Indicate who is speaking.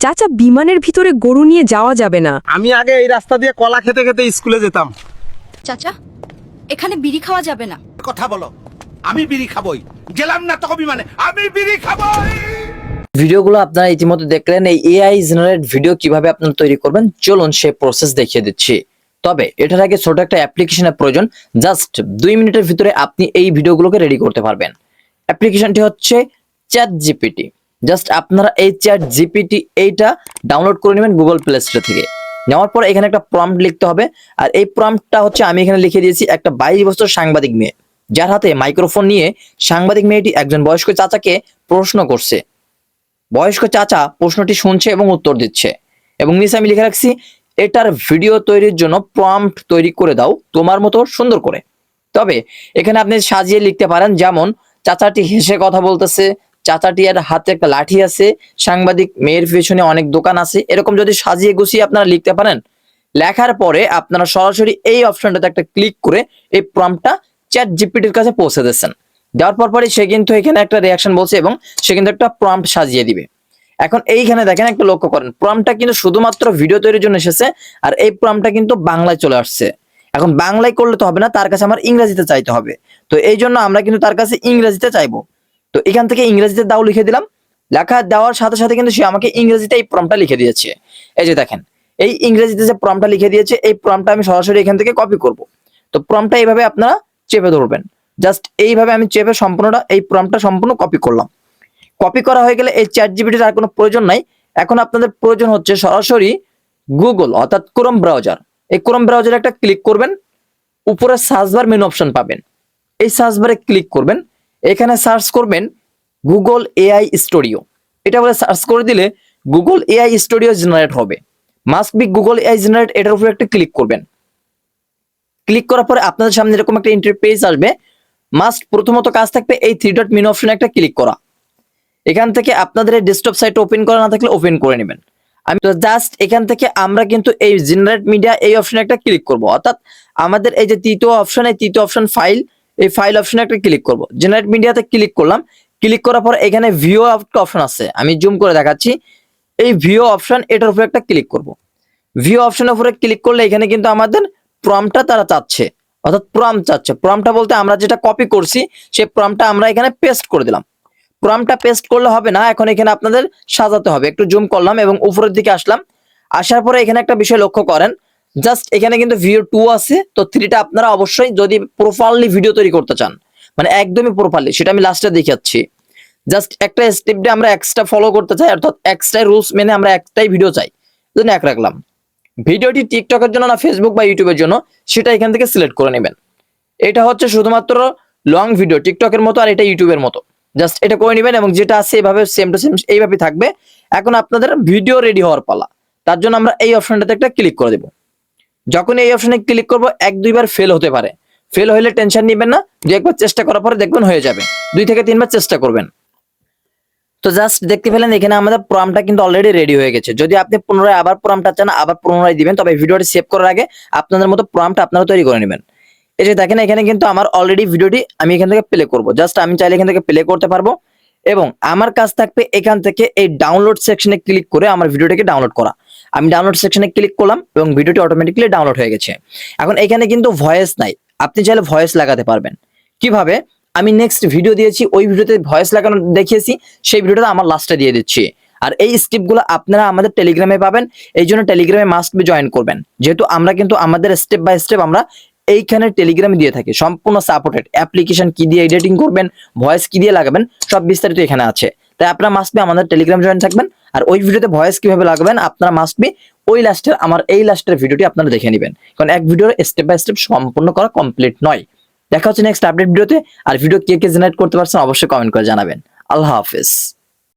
Speaker 1: চাচা বিমানের ভিতরে গরু নিয়ে যাওয়া যাবে না।
Speaker 2: আমি আগে এই রাস্তা দিয়ে কলা খেতে খেতে স্কুলে যেতাম।
Speaker 3: চাচা এখানে বিড়ি খাওয়া যাবে না।
Speaker 4: কথা বলো। আমি বিড়ি খাবই। গেলাম না তখন মানে আমি বিড়ি খাবই।
Speaker 5: ভিডিওগুলো আপনারা ইতিমধ্যে দেখলেন এই এআই জেনারেট ভিডিও কীভাবে আপনারা তৈরি করবেন চলুন সেই প্রসেস দেখিয়ে দিচ্ছি। তবে এটার আগে ছোট একটা অ্যাপ্লিকেশনের প্রয়োজন। জাস্ট দুই মিনিটের ভিতরে আপনি এই ভিডিওগুলোকে রেডি করতে পারবেন। অ্যাপ্লিকেশনটি হচ্ছে চ্যাট জিপিটি জাস্ট আপনারা এই চ্যাট জিপিটি এইটা ডাউনলোড করে নেবেন গুগল প্লে স্টোর থেকে। নেওয়ার পর এখানে একটা প্রম্পট লিখতে হবে। আর এই প্রম্পটটা হচ্ছে আমি এখানে লিখে দিয়েছি একটা বাইশ বছর সাংবাদিক মেয়ে। যার হাতে মাইক্রোফোন নিয়ে সাংবাদিক মেয়েটি একজন বয়স্ক চাচাকে প্রশ্ন করছে। বয়স্ক চাচা প্রশ্নটি শুনছে এবং উত্তর দিচ্ছে। এবং নিচে আমি লিখে রাখছি, এটার ভিডিও তৈরির জন্য প্রম্পট তৈরি করে দাও, তোমার মতো সুন্দর করে। তবে এখানে আপনি সাজিয়ে লিখতে পারেন, যেমন, চাচাটি হেসে কথা বলতেছে চাচাটি এর হাতে একটা লাঠি আছে, সাংবাদিক মেয়ের পেছনে অনেক দোকান আছে, এরকম যদি সাজিয়ে গুছিয়ে আপনারা লিখতে পারেন, লেখার পরে আপনারা সরাসরি এই অপশনটাতে একটা ক্লিক করে এই প্রম্পটটা চ্যাট জিপিটির কাছে পৌঁছে দিচ্ছেন দেওয়ার পর পরে সে কিন্তু এখানে একটা রিয়াকশন বলছে এবং সে কিন্তু একটা প্রম্পট সাজিয়ে দিবে। এখন এইখানে দেখেন একটা লক্ষ্য করেন, প্রম্পটটা কিন্তু শুধুমাত্র ভিডিও তৈরির জন্য এসেছে আর এই প্রম্পটটা কিন্তু বাংলায় চলে আসছে। এখন বাংলায় করলে তো হবে না, তার কাছে আমার ইংরেজিতে চাইতে হবে। তো এই জন্য আমরা কিন্তু তার কাছে ইংরেজিতে চাইব। তো এখান থেকে ইংরেজিতে দাও লিখে দিলাম। লেখা দেওয়ার সাথে সাথে কিন্তু সে আমাকে ইংরেজিতে এই প্রম্পটটা লিখে দিয়েছে। এই যে দেখেন, এই ইংরেজিতে যে প্রম্পটটা লিখে দিয়েছে, এই প্রম্পটটা আমি সরাসরি এখান থেকে কপি করব। তো প্রম্পটটা এইভাবে আপনারা চেপে ধরবেন। জাস্ট এইভাবে আমি চেপে সম্পূর্ণটা, এই প্রম্পটটা সম্পূর্ণ কপি করলাম। কপি করা হয়ে গেলে এই চ্যাট জিবিটির আর কোনো প্রয়োজন নাই। এখন আপনাদের প্রয়োজন হচ্ছে সরাসরি গুগল অর্থাৎ ক্রোম ব্রাউজার এই ক্রোম ব্রাউজারে একটা ক্লিক করবেন। উপরে সার্চ বার মেনু অপশন পাবেন। এই সার্চ বারে ক্লিক করবেন। এখানে সার্চ করবেন গুগল এআই স্টুডিও। এটা বলে সার্চ করে দিলে গুগল এআই স্টুডিও জেনারেট হবে। Must be Google AI generate, এটার উপরে একটা ক্লিক করবেন। ক্লিক করার পরে আপনাদের সামনে এরকম একটা ইন্টারপেজ আসবে। মাস্ট প্রথমত কাজ থাকবে এই থ্রি ডট মেনু অপশনে একটা ক্লিক করা। এখান থেকে আপনাদের এই ডেস্কটপ সাইট ওপেন করা না থাকলে ওপেন করে নেবেন। আমি তো জাস্ট এখান থেকে আমরা কিন্তু এই জেনারেট মিডিয়া এই অপশনে একটা ক্লিক করব। অর্থাৎ আমাদের এই যে তৃতীয় অপশন এই তৃতীয় অপশন ফাইল এই ফাইল অপশনে একটা ক্লিক করব। জেনারেট মিডিয়াতে ক্লিক করলাম। ক্লিক করার পর এখানে ভিও একটা অপশন আছে। আমি জুম করে দেখাচ্ছি। এই ভিও অপশন এটার উপরে একটা ক্লিক করব। ভিও অপশনের উপরে ক্লিক করলে এখানে কিন্তু আমাদের প্রমটা তারা চাচ্ছে। অর্থাৎ প্রম চাচ্ছে। প্রমটা বলতে আমরা যেটা কপি করছি সেই প্রমটা আমরা এখানে পেস্ট করে দিলাম। প্রমটা পেস্ট করলে হবে না। এখন এখানে আপনাদের সাজাতে হবে। একটু জুম করলাম এবং উপরের দিকে আসলাম। আসার পরে এখানে একটা বিষয় লক্ষ্য করেন। জাস্ট এখানে কিন্তু ভিডিও টু আছে, তো থ্রিটা আপনারা অবশ্যই যদি প্রপারলি ভিডিও তৈরি করতে চান মানে একদমই প্রপারলি সেটা আমি লাস্টে দেখাচ্ছি জাস্ট একটা স্টেপ দিয়ে আমরা এক্সট্রা ফলো করতে চাই, অর্থাৎ এক্সট্রা রুলস মেনে আমরা একটাই ভিডিও চাই। জন্য এক রাখলাম। ভিডিওটি টিকটকের জন্য না ফেসবুক বা ইউটিউবের জন্য, সেটা এখান থেকে সিলেক্ট করে নেবেন। এটা হচ্ছে শুধুমাত্র লং ভিডিও টিকটকের মতো আর এটা ইউটিউবের মতো। জাস্ট এটা করে নেবেন এবং যেটা আছে এভাবে সেম টু সেম এইভাবে থাকবে। এখন আপনাদের ভিডিও রেডি হওয়ার পালা। তার জন্য আমরা এই অপশনটাতে একটা ক্লিক করে দেব। যখন এই অপশনে ক্লিক করব, এক, দুইবার ফেল হতে পারে। ফেল হলে টেনশন নেবেন না। দু একবার চেষ্টা করার পরে দেখবেন হয়ে যাবে। দুই থেকে তিনবার চেষ্টা করবেন। তো জাস্ট দেখতে পেলেন, এখানে আমাদের প্রোগ্রামটা কিন্তু অলরেডি রেডি হয়ে গেছে। যদি আপনি পুনরায় আবার প্রোগ্রামটা চান, আবার পুনরায় দিবেন, তবে ভিডিওটি সেভ করার আগে আপনাদের মতো প্রোগ্রামটা আপনারা তৈরি করে নেবেন। এই যে দেখেন, এখানে কিন্তু আমার অলরেডি ভিডিওটি আমি এখান থেকে প্লে করব। জাস্ট আমি চাইলে এখান থেকে প্লে করতে পারব। এবং আমার কাজ থাকবে এখান থেকে এই ডাউনলোড সেকশনে ক্লিক করে আমার ভিডিওটাকে ডাউনলোড করা। আমি ডাউনলোড সেকশনে ক্লিক করলাম এবং ভিডিওটি অটোমেটিক্যালি ডাউনলোড হয়ে গেছে। এখন এখানে কিন্তু ভয়েস নাই। আপনি চাইলে ভয়েস লাগাতে পারবেন। কীভাবে? আমি নেক্সট ভিডিও দিয়েছি, ওই ভিডিওতে ভয়েস লাগানো দেখিয়েছি, সেই ভিডিওটা আমার লাস্টে দিয়ে দিচ্ছি। আর এই স্টেপগুলো আপনারা আমাদের টেলিগ্রামে পাবেন, এই জন্য টেলিগ্রামে মাস্ট বি জয়েন করবেন। যেহেতু আমরা কিন্তু আমাদের স্টেপ বাই স্টেপ আমরা এইখানে টেলিগ্রামে দিয়ে থাকি। সম্পূর্ণ সাপোর্টেড অ্যাপ্লিকেশন কি দিয়ে এডিটিং করবেন ভয়েস কি দিয়ে লাগাবেন, সব বিস্তারিত এখানে আছে। তাই আপনারা মাস্ট বি আমাদের টেলিগ্রাম জয়েন থাকবেন। আর ওই ভিডিওতে ভয়েস কীভাবে লাগবেন, আপনারা মাস্ট বি ওই লাস্টের আমার এই লাস্টের ভিডিওটি আপনারা দেখে নেবেন। কারণ এক ভিডিওর স্টেপ বাই স্টেপ সম্পূর্ণ করা কমপ্লিট নয়। দেখা হচ্ছে নেক্সট আপডেট ভিডিওতে। আর ভিডিও কে কে জেনারেট করতে পারছেন অবশ্যই কমেন্ট করে জানাবেন। আল্লাহ হাফেজ।